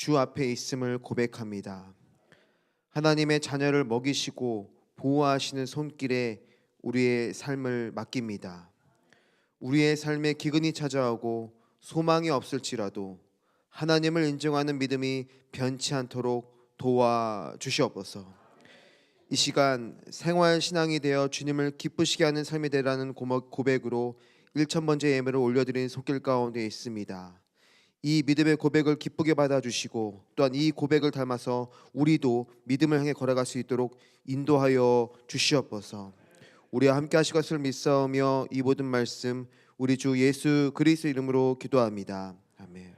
주 앞에 있음을 고백합니다. 하나님의 자녀를 먹이시고 보호하시는 손길에 우리의 삶을 맡깁니다. 우리의 삶에 기근이 찾아오고 소망이 없을지라도 하나님을 인정하는 믿음이 변치 않도록 도와 주시옵소서. 이 시간 생활 신앙이 되어 주님을 기쁘시게 하는 삶이 되라는 고백으로 1천 번째 예배를 올려드린 손길 가운데 있습니다. 이 믿음의 고백을 기쁘게 받아주시고 또한 이 고백을 닮아서 우리도 믿음을 향해 걸어갈 수 있도록 인도하여 주시옵소서. 우리와 함께 하실 것을 믿사오며 이 모든 말씀 우리 주 예수 그리스도 이름으로 기도합니다. 아멘.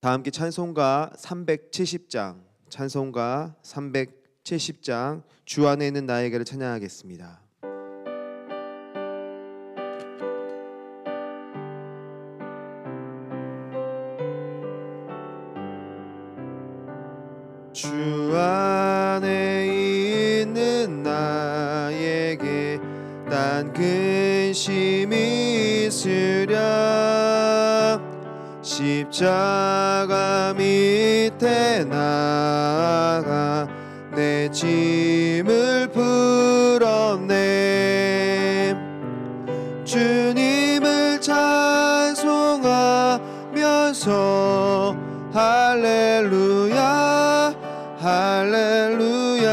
다 함께 찬송가 370장 찬송가 370장 주 안에 있는 나에게를 찬양하겠습니다. 안에 있는 나에게 난 근심이 있으랴. 십자가 밑에 나가 내 짐을 풀었네. 주님을 찬송하면서 할렐루야 할렐루야.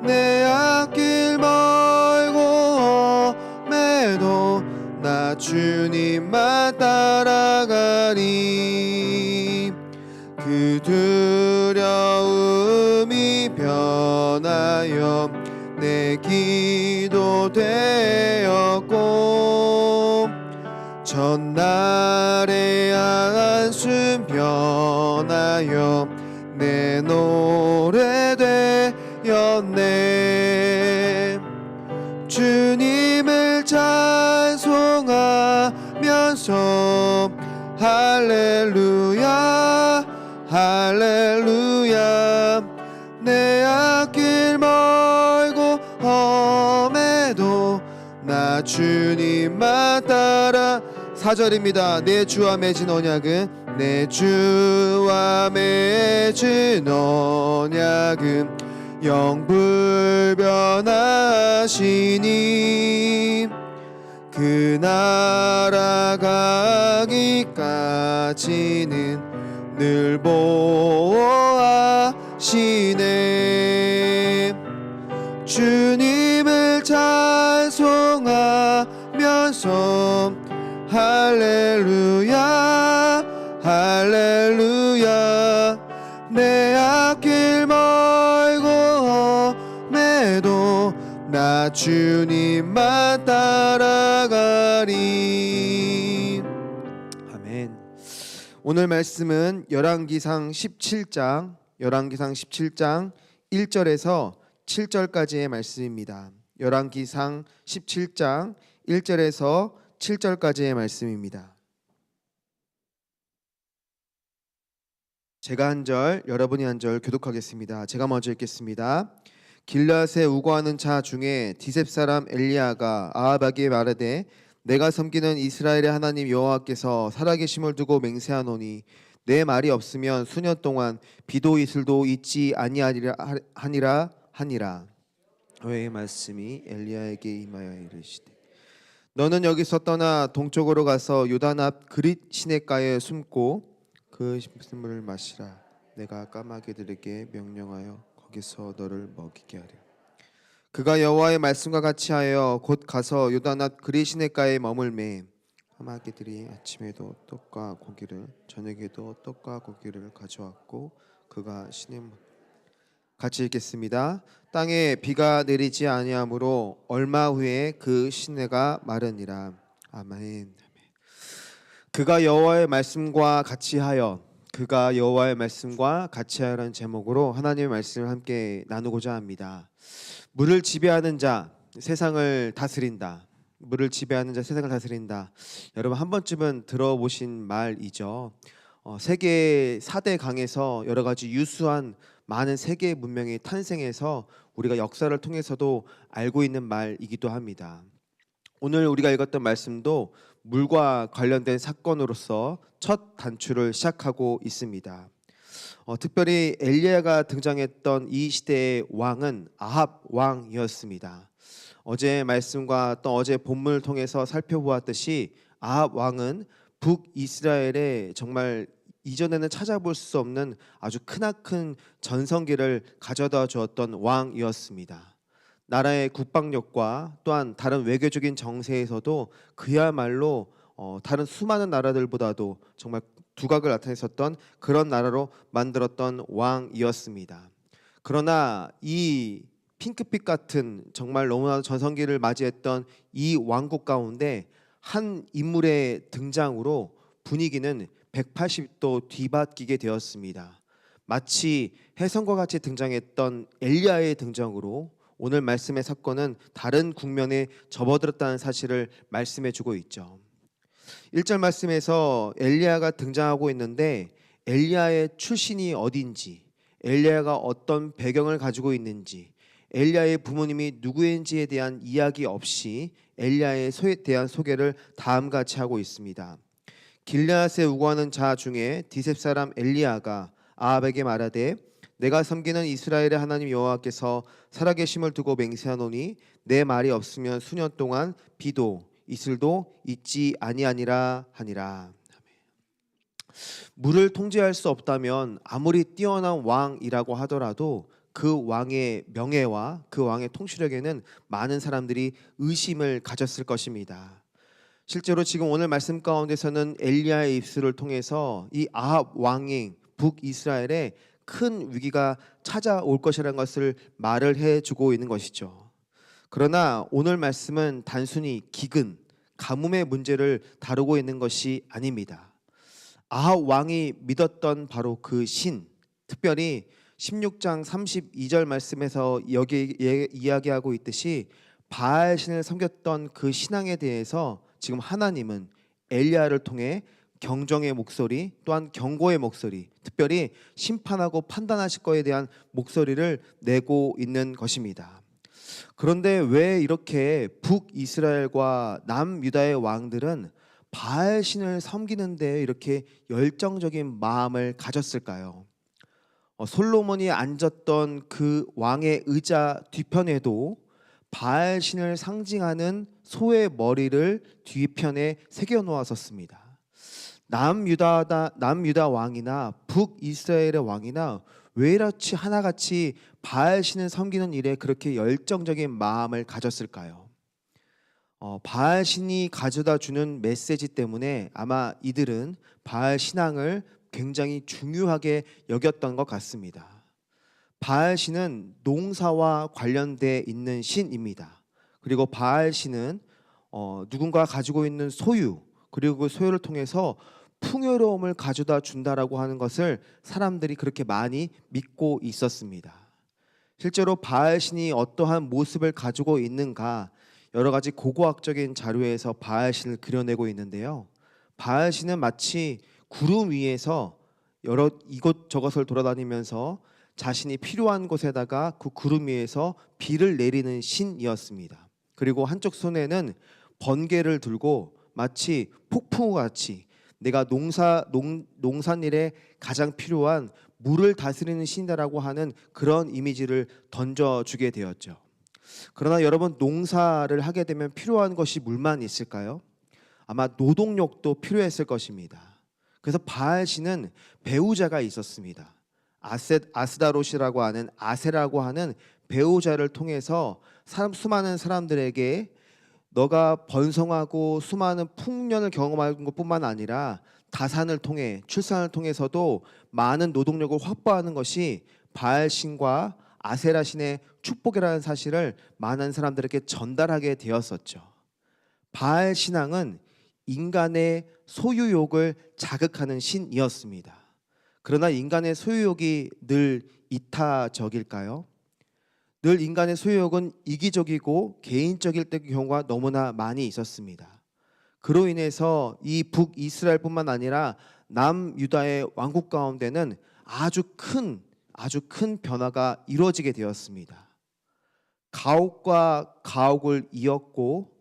내 앞길 멀고 험해도 나 주님만 따라가리. 그 두려움이 변하여 내 기도 되었고 전날의 한숨 변하여 찬송하면서 할렐루야 할렐루야. 내 앞길 멀고 험해도 나 주님만 따라 사절입니다. 내 주와 맺은 언약은 내 주와 맺은 언약은 영불변하시니 그 나라 가기까지는 늘 보호하시네. 주님을 찬송하면서 할렐루야 할렐루야. 내 앞길 멀고 험해도 나 주님 오늘 말씀은 열왕기상 17장 열왕기상 17장 1절에서 7절까지의 말씀입니다. 열왕기상 17장 1절에서 7절까지의 말씀입니다. 제가 한 절, 여러분이 한 절 교독하겠습니다. 제가 먼저 읽겠습니다. 길라세 우거하는 자 중에 디셉 사람 엘리야가 아합에게 말하되 내가 섬기는 이스라엘의 하나님 여호와께서 살아계심을 두고 맹세하노니 내 말이 없으면 수년 동안 비도 이슬도 있지 아니하니라 하니라 하니라. 여호와의 말씀이 엘리야에게 임하여 이르시되 너는 여기서 떠나 동쪽으로 가서 요단 앞 그릿 시냇가에 숨고 그 물을 마시라. 내가 까마귀들에게 명령하여 거기서 너를 먹이게 하리 그가 여호와의 말씀과 같이 하여 곧 가서 요단 앞 그릿 시냇가에 머물매 까마귀들이 아침에도 떡과 고기를 저녁에도 떡과 고기를 가져왔고 그가 시냇 같이 읽겠습니다. 땅에 비가 내리지 아니하므로 얼마 후에 그 시내가 마르니라. 아멘. 그가 여호와의 말씀과 같이 하여 그가 여호와의 말씀과 같이 하라는 제목으로 하나님의 말씀을 함께 나누고자 합니다. 물을 지배하는 자 세상을 다스린다. 물을 지배하는 자 세상을 다스린다. 여러분 한 번쯤은 들어보신 말이죠. 어, 세계 4대 강에서 여러 가지 유수한 많은 세계 문명이 탄생해서 우리가 역사를 통해서도 알고 있는 말이기도 합니다. 오늘 우리가 읽었던 말씀도 물과 관련된 사건으로서 첫 단추를 시작하고 있습니다. 어, 특별히 엘리야가 등장했던 이 시대의 왕은 아합 왕이었습니다. 어제 말씀과 또 어제 본문을 통해서 살펴보았듯이 아합 왕은 북이스라엘에 정말 이전에는 찾아볼 수 없는 아주 크나큰 전성기를 가져다 주었던 왕이었습니다. 나라의 국방력과 또한 다른 외교적인 정세에서도 그야말로 어, 다른 수많은 나라들보다도 정말 두각을 나타냈었던 그런 나라로 만들었던 왕이었습니다. 그러나 이 핑크빛 같은 정말 너무나 전성기를 맞이했던 이 왕국 가운데 한 인물의 등장으로 분위기는 180도 뒤바뀌게 되었습니다. 마치 해성과 같이 등장했던 엘리야의 등장으로 오늘 말씀의 사건은 다른 국면에 접어들었다는 사실을 말씀해 주고 있죠. 1절 말씀에서 엘리야가 등장하고 있는데 엘리야의 출신이 어딘지, 엘리야가 어떤 배경을 가지고 있는지, 엘리야의 부모님이 누구인지에 대한 이야기 없이 엘리야의 소에 대한 소개를 다음과 같이 하고 있습니다. 길르앗에 우거하는 자 중에 디셉 사람 엘리야가 아합에게 말하되 내가 섬기는 이스라엘의 하나님 여호와께서 살아계심을 두고 맹세하노니 내 말이 없으면 수년 동안 비도 이슬도 있지 아니하니라 하니라. 물을 통제할 수 없다면 아무리 뛰어난 왕이라고 하더라도 그 왕의 명예와 그 왕의 통치력에는 많은 사람들이 의심을 가졌을 것입니다. 실제로 지금 오늘 말씀 가운데서는 엘리야의 입술을 통해서 이 아합 왕이 북이스라엘에 큰 위기가 찾아올 것이라는 것을 말을 해주고 있는 것이죠. 그러나 오늘 말씀은 단순히 기근, 가뭄의 문제를 다루고 있는 것이 아닙니다. 아합 왕이 믿었던 바로 그 신, 특별히 16장 32절 말씀에서 여기 예- 이야기하고 있듯이 바알 신을 섬겼던 그 신앙에 대해서 지금 하나님은 엘리야를 통해 경정의 목소리 또한 경고의 목소리 특별히 심판하고 판단하실 거에 대한 목소리를 내고 있는 것입니다. 그런데 왜 이렇게 북이스라엘과 남유다의 왕들은 바알 신을 섬기는 데 이렇게 열정적인 마음을 가졌을까요? 어, 솔로몬이 앉았던 그 왕의 의자 뒤편에도 바알 신을 상징하는 소의 머리를 뒤편에 새겨 놓았었습니다. 남유다다 남유다 왕이나 북이스라엘의 왕이나 왜 이렇지 하나같이 바알 신을 섬기는 일에 그렇게 열정적인 마음을 가졌을까요? 어, 바알 신이 가져다 주는 메시지 때문에 아마 이들은 바알 신앙을 굉장히 중요하게 여겼던 것 같습니다. 바알 신은 농사와 관련돼 있는 신입니다. 그리고 바알 신은 어, 누군가 가지고 있는 소유 그리고 그 소유를 통해서 풍요로움을 가져다 준다라고 하는 것을 사람들이 그렇게 많이 믿고 있었습니다. 실제로 바알 신이 어떠한 모습을 가지고 있는가 여러 가지 고고학적인 자료에서 바알 신을 그려내고 있는데요. 바알 신은 마치 구름 위에서 여러 이곳저곳을 돌아다니면서 자신이 필요한 곳에다가 그 구름 위에서 비를 내리는 신이었습니다. 그리고 한쪽 손에는 번개를 들고 마치 폭풍과 같이 내가 농사 농, 농산일에 가장 필요한 물을 다스리는 신이라고 하는 그런 이미지를 던져주게 되었죠. 그러나 여러분 농사를 하게 되면 필요한 것이 물만 있을까요? 아마 노동력도 필요했을 것입니다. 그래서 바알 신은 배우자가 있었습니다. 아세, 아스다롯이라고 하는 아세라고 하는 배우자를 통해서 사람 수많은 사람들에게 너가 번성하고 수많은 풍년을 경험하는 것뿐만 아니라 다산을 통해 출산을 통해서도 많은 노동력을 확보하는 것이 바알 신과 아세라 신의 축복이라는 사실을 많은 사람들에게 전달하게 되었었죠. 바알 신앙은 인간의 소유욕을 자극하는 신이었습니다. 그러나 인간의 소유욕이 늘 이타적일까요? 늘 인간의 소유욕은 이기적이고 개인적일 때 경우가 너무나 많이 있었습니다. 그로 인해서 이 북이스라엘뿐만 아니라 남유다의 왕국 가운데는 아주 큰 아주 큰 변화가 이루어지게 되었습니다. 가옥과 가옥을 이었고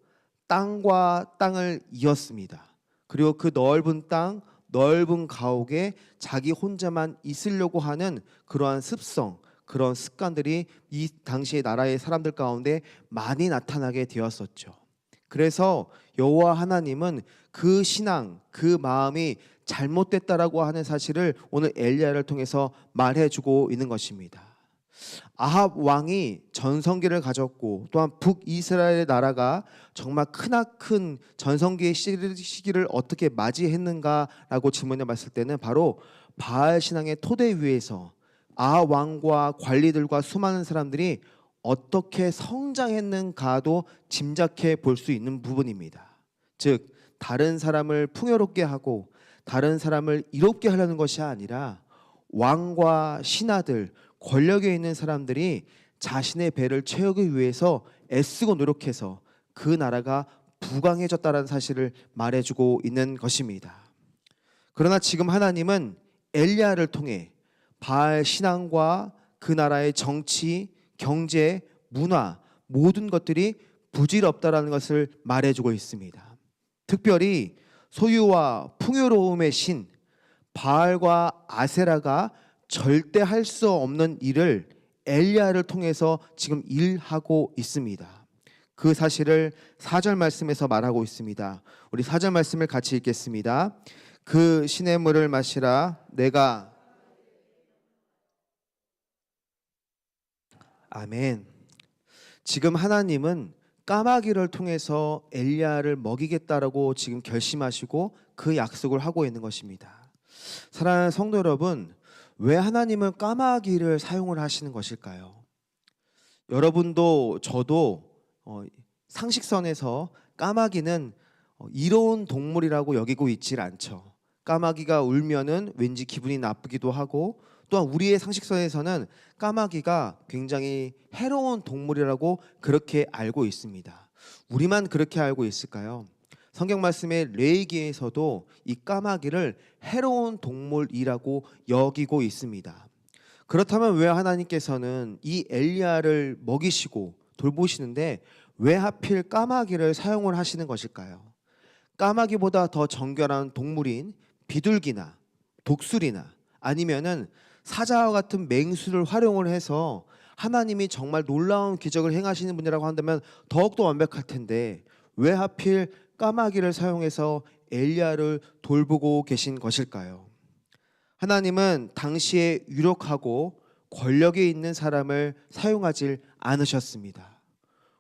땅과 땅을 이었습니다. 그리고 그 넓은 땅, 넓은 가옥에 자기 혼자만 있으려고 하는 그러한 습성, 그런 습관들이 이 당시의 나라의 사람들 가운데 많이 나타나게 되었었죠. 그래서 여호와 하나님은 그 신앙, 그 마음이 잘못됐다라고 하는 사실을 오늘 엘리야를 통해서 말해주고 있는 것입니다. 아합 왕이 전성기를 가졌고 또한 북이스라엘의 나라가 정말 크나큰 전성기의 시기를 어떻게 맞이했는가라고 질문해 봤을 때는 바로 바알 신앙의 토대 위에서 아합 왕과 관리들과 수많은 사람들이 어떻게 성장했는가도 짐작해 볼 수 있는 부분입니다. 즉 다른 사람을 풍요롭게 하고 다른 사람을 이롭게 하려는 것이 아니라 왕과 신하들 권력에 있는 사람들이 자신의 배를 채우기 위해서 애쓰고 노력해서 그 나라가 부강해졌다는 사실을 말해주고 있는 것입니다. 그러나 지금 하나님은 엘리야를 통해 바알 신앙과 그 나라의 정치, 경제, 문화 모든 것들이 부질없다라는 것을 말해주고 있습니다. 특별히 소유와 풍요로움의 신 바알과 아세라가 절대 할 수 없는 일을 엘리야를 통해서 지금 일하고 있습니다. 그 사실을 사절 말씀에서 말하고 있습니다. 우리 사절 말씀을 같이 읽겠습니다. 그 신의 물을 마시라 내가 아멘. 지금 하나님은 까마귀를 통해서 엘리야를 먹이겠다라고 지금 결심하시고 그 약속을 하고 있는 것입니다. 사랑하는 성도 여러분, 왜 하나님은 까마귀를 사용을 하시는 것일까요? 여러분도 저도 어, 상식선에서 까마귀는 어, 이로운 동물이라고 여기고 있질 않죠. 까마귀가 울면은 왠지 기분이 나쁘기도 하고 또한 우리의 상식선에서는 까마귀가 굉장히 해로운 동물이라고 그렇게 알고 있습니다. 우리만 그렇게 알고 있을까요? 성경 말씀의 레이기에서도 이 까마귀를 해로운 동물이라고 여기고 있습니다. 그렇다면 왜 하나님께서는 이 엘리야를 먹이시고 돌보시는데 왜 하필 까마귀를 사용을 하시는 것일까요? 까마귀보다 더 정결한 동물인 비둘기나 독수리나 아니면은 사자와 같은 맹수를 활용을 해서 하나님이 정말 놀라운 기적을 행하시는 분이라고 한다면 더욱더 완벽할 텐데 왜 하필 까마귀를 사용해서 엘리야를 돌보고 계신 것일까요? 하나님은 당시에 유력하고 권력에 있는 사람을 사용하질 않으셨습니다.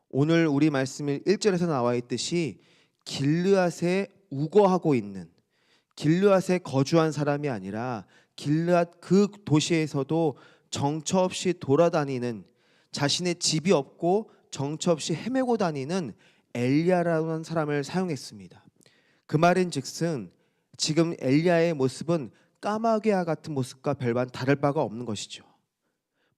오늘 우리 말씀일 1절에서 나와 있듯이 길르앗에 우거하고 있는 길르앗에 거주한 사람이 아니라 길르앗 그 도시에서도 정처 없이 돌아다니는 자신의 집이 없고 정처 없이 헤매고 다니는 엘리야라는 사람을 사용했습니다. 그 말인즉슨 지금 엘리야의 모습은 까마귀와 같은 모습과 별반 다를 바가 없는 것이죠.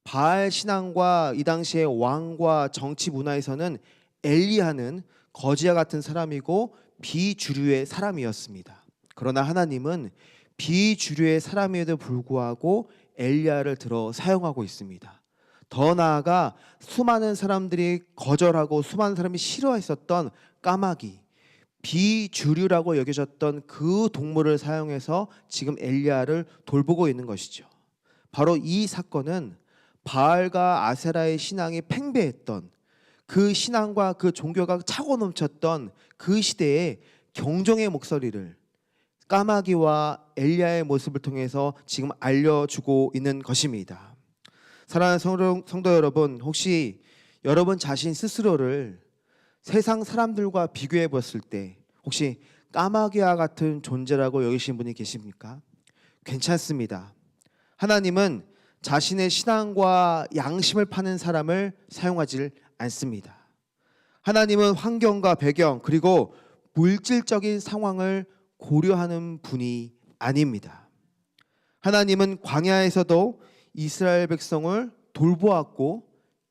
바알 신앙과 이 당시의 왕과 정치 문화에서는 엘리야는 거지와 같은 사람이고 비주류의 사람이었습니다. 그러나 하나님은 비주류의 사람에도 불구하고 엘리야를 들어 사용하고 있습니다. 더 나아가 수많은 사람들이 거절하고 수많은 사람이 싫어했었던 까마귀 비주류라고 여겨졌던 그 동물을 사용해서 지금 엘리야를 돌보고 있는 것이죠. 바로 이 사건은 바알과 아세라의 신앙이 팽배했던 그 신앙과 그 종교가 차고 넘쳤던 그 시대의 경종의 목소리를 까마귀와 엘리야의 모습을 통해서 지금 알려주고 있는 것입니다. 사랑하는 성도, 성도 여러분, 혹시 여러분 자신 스스로를 세상 사람들과 비교해 봤을 때 혹시 까마귀와 같은 존재라고 여기신 분이 계십니까? 괜찮습니다. 하나님은 자신의 신앙과 양심을 파는 사람을 사용하지 않습니다. 하나님은 환경과 배경 그리고 물질적인 상황을 고려하는 분이 아닙니다. 하나님은 광야에서도 이스라엘 백성을 돌보았고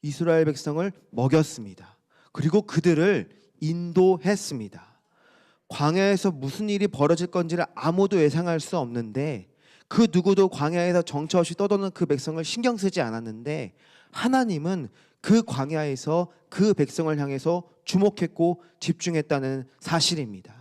이스라엘 백성을 먹였습니다. 그리고 그들을 인도했습니다. 광야에서 무슨 일이 벌어질 건지를 아무도 예상할 수 없는데 그 누구도 광야에서 정처 없이 떠도는 그 백성을 신경 쓰지 않았는데 하나님은 그 광야에서 그 백성을 향해서 주목했고 집중했다는 사실입니다.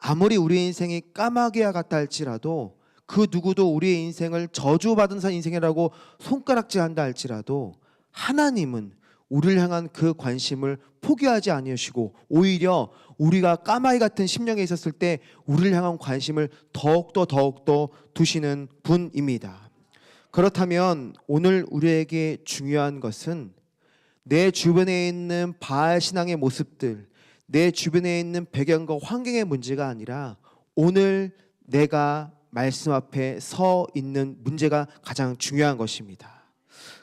아무리 우리 인생이 까마귀와 같다 할지라도 그 누구도 우리의 인생을 저주받은 사 인생이라고 손가락질한다 할지라도 하나님은 우리를 향한 그 관심을 포기하지 아니하시고 오히려 우리가 까마귀 같은 심령에 있었을 때 우리를 향한 관심을 더욱더 더욱더 두시는 분입니다. 그렇다면 오늘 우리에게 중요한 것은 내 주변에 있는 바알 신앙의 모습들, 내 주변에 있는 배경과 환경의 문제가 아니라 오늘 내가 말씀 앞에 서 있는 문제가 가장 중요한 것입니다.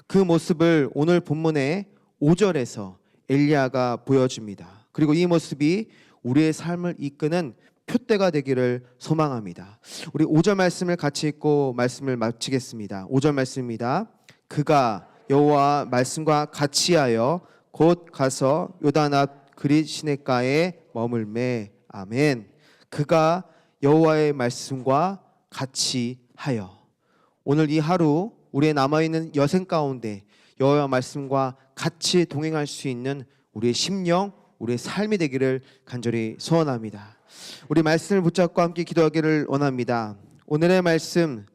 그 모습을 오늘 본문의 5절에서 엘리야가 보여줍니다. 그리고 이 모습이 우리의 삶을 이끄는 표대가 되기를 소망합니다. 우리 5절 말씀을 같이 읽고 말씀을 마치겠습니다. 5절 말씀입니다. 그가 여호와 말씀과 같이 하여 곧 가서 요단 앞 그릿 시냇가에 머물매 아멘. 그가 여호와의 말씀과 같이 하여 오늘 이 하루 우리의 남아 있는 여생 가운데 여호와 말씀과 같이 동행할 수 있는 우리의 심령, 우리의 삶이 되기를 간절히 소원합니다. 우리 말씀을 붙잡고 함께 기도하기를 원합니다. 오늘의 말씀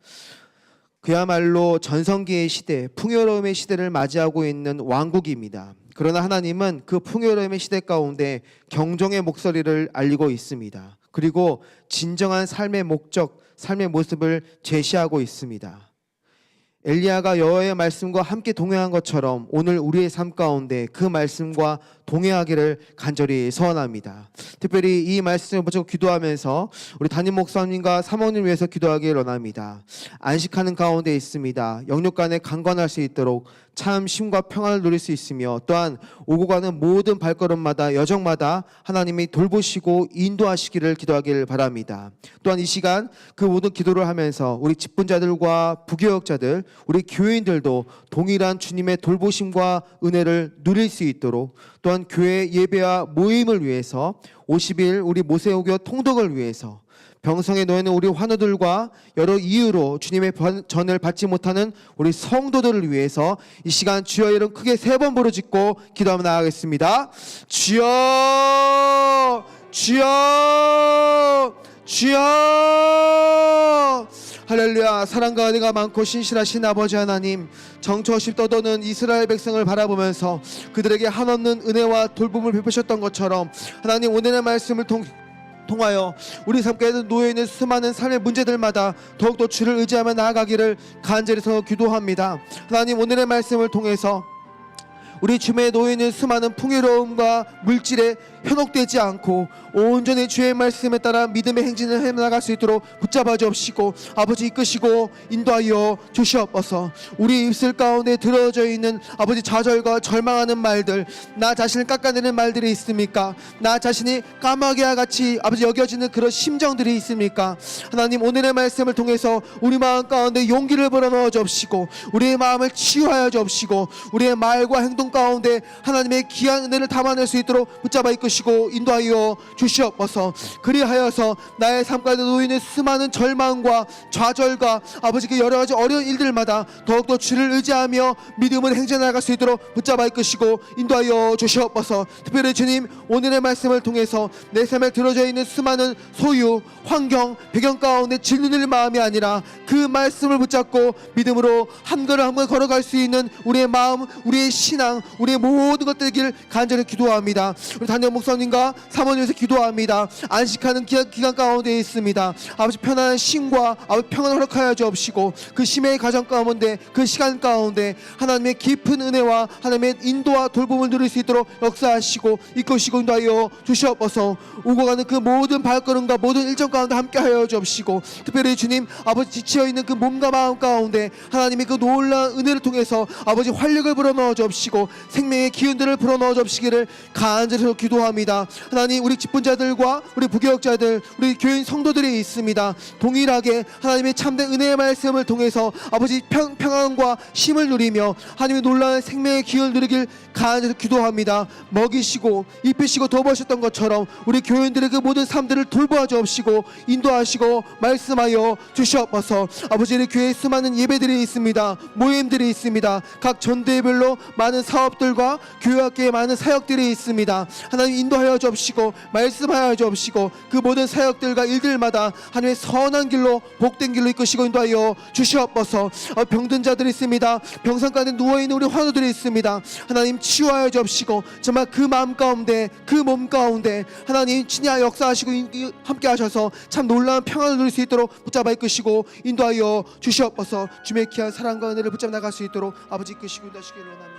그야말로 전성기의 시대, 풍요로움의 시대를 맞이하고 있는 왕국입니다. 그러나 하나님은 그 풍요로움의 시대 가운데 경종의 목소리를 알리고 있습니다. 그리고 진정한 삶의 목적, 삶의 모습을 제시하고 있습니다. 엘리야가 여호와의 말씀과 함께 동행한 것처럼 오늘 우리의 삶 가운데 그 말씀과 동행하기를 간절히 소원합니다. 특별히 이 말씀을 붙잡고 기도하면서 우리 담임 목사님과 사모님 위해서 기도하기를 원합니다. 안식하는 가운데 있습니다. 영육 간에 강건할 수 있도록 참 쉼과 평안을 누릴 수 있으며 또한 오고 가는 모든 발걸음마다 여정마다 하나님이 돌보시고 인도하시기를 기도하기를 바랍니다. 또한 이 시간 그 모든 기도를 하면서 우리 직분자들과 부교역자들 우리 교인들도 동일한 주님의 돌보심과 은혜를 누릴 수 있도록 또한 교회 예배와 모임을 위해서 50일 우리 모세오교 통독을 위해서 병성에 놓여 있는 우리 환우들과 여러 이유로 주님의 번- 전을 받지 못하는 우리 성도들을 위해서 이 시간 주여 이름 크게 세 번 부르짖고 기도하며 나가겠습니다. 주여 주여 주여 할렐루야 사랑과 은혜가 많고 신실하신 아버지 하나님 정처 없이 떠도는 이스라엘 백성을 바라보면서 그들에게 한없는 은혜와 돌봄을 베푸셨던 것처럼 하나님 오늘의 말씀을 통 통하여 우리 삶가에 놓여 있는 수많은 삶의 문제들마다 더욱더 주를 의지하며 나아가기를 간절히 서 기도합니다. 하나님 오늘의 말씀을 통해서 우리 주변에 놓여 있는 수많은 풍요로움과 물질에 현혹되지 않고 온전히 주의 말씀에 따라 믿음의 행진을 해 나갈 수 있도록 붙잡아 주옵시고 아버지 이끄시고 인도하여 주시옵소서. 우리 입술 가운데 들어져 있는 아버지 좌절과 절망하는 말들 나 자신을 깎아내는 말들이 있습니까? 나 자신이 까마귀와 같이 아버지 여겨지는 그런 심정들이 있습니까? 하나님 오늘의 말씀을 통해서 우리 마음 가운데 용기를 불어넣어 주옵시고 우리의 마음을 치유하여 주옵시고 우리의 말과 행동 가운데 하나님의 귀한 은혜를 담아낼 수 있도록 붙잡아 이끄시고 인도하여 주시옵소서. 그리하여서 나의 삶 가운데 놓이는 수많은 절망과 좌절과 아버지 그 여러 가지 어려운 일들마다 더욱더 주를 의지하며 믿음을 행전해 나갈 수 있도록 붙잡아 이끄시고 인도하여 주시옵소서. 특별히 주님 오늘의 말씀을 통해서 내 삶에 들어져 있는 수많은 소유 환경 배경 가운데 질문을 마음이 아니라 그 말씀을 붙잡고 믿음으로 한 걸음 한 걸음 걸어갈 수 있는 우리의 마음 우리의 신앙 우리의 모든 것들길 간절히 기도합니다. 우리 단장 목사님과 사모님에서 기도합니다. 안식하는 기간, 기간 가운데 있습니다. 아버지 편안한 쉼과 아버지 평안을 허락하여 주옵시고 그 심의 가정 가운데 그 시간 가운데 하나님의 깊은 은혜와 하나님의 인도와 돌봄을 누릴 수 있도록 역사하시고 이끄시고 인도하여 주시옵소서. 오고 가는 그 모든 발걸음과 모든 일정 가운데 함께하여 주옵시고 특별히 주님 아버지 지치어 있는 그 몸과 마음 가운데 하나님의 그 놀라운 은혜를 통해서 아버지 활력을 불어넣어 주옵시고 생명의 기운들을 불어넣어 주옵시기를 간절히 기도합니다 기도합니다. 하나님 우리 직분자들과 우리 부교역자들 우리 교인 성도들이 있습니다. 동일하게 하나님의 참된 은혜의 말씀을 통해서 아버지 평, 평안과 힘을 누리며 하나님의 놀라운 생명의 기회를 누리길 간절히 기도합니다. 먹이시고 입히시고 도보셨던 것처럼 우리 교인들의 그 모든 삶들을 돌보아 주옵시고 인도하시고 말씀하여 주시옵소서. 아버지 우리 교회에 수많은 예배들이 있습니다. 모임들이 있습니다. 각 전대별로 많은 사업들과 교회학교에 많은 사역들이 있습니다. 하나님 인도하여 주옵시고 말씀하여 주옵시고 그 모든 사역들과 일들마다 하나님의 선한 길로 복된 길로 이끄시고 인도하여 주시옵소서. 어, 병든 자들이 있습니다. 병상 가운데 누워 있는 우리 환우들이 있습니다. 하나님 치유하여 주옵시고 정말 그 마음 가운데 그 몸 가운데 하나님 친히 역사하시고 함께 하셔서 참 놀라운 평안을 누릴 수 있도록 붙잡아 이끄시고 인도하여 주시옵소서. 주의 귀한 사랑과 은혜를 붙잡아 나갈 수 있도록 아버지 이끄시고 인도하시기를 원합니다.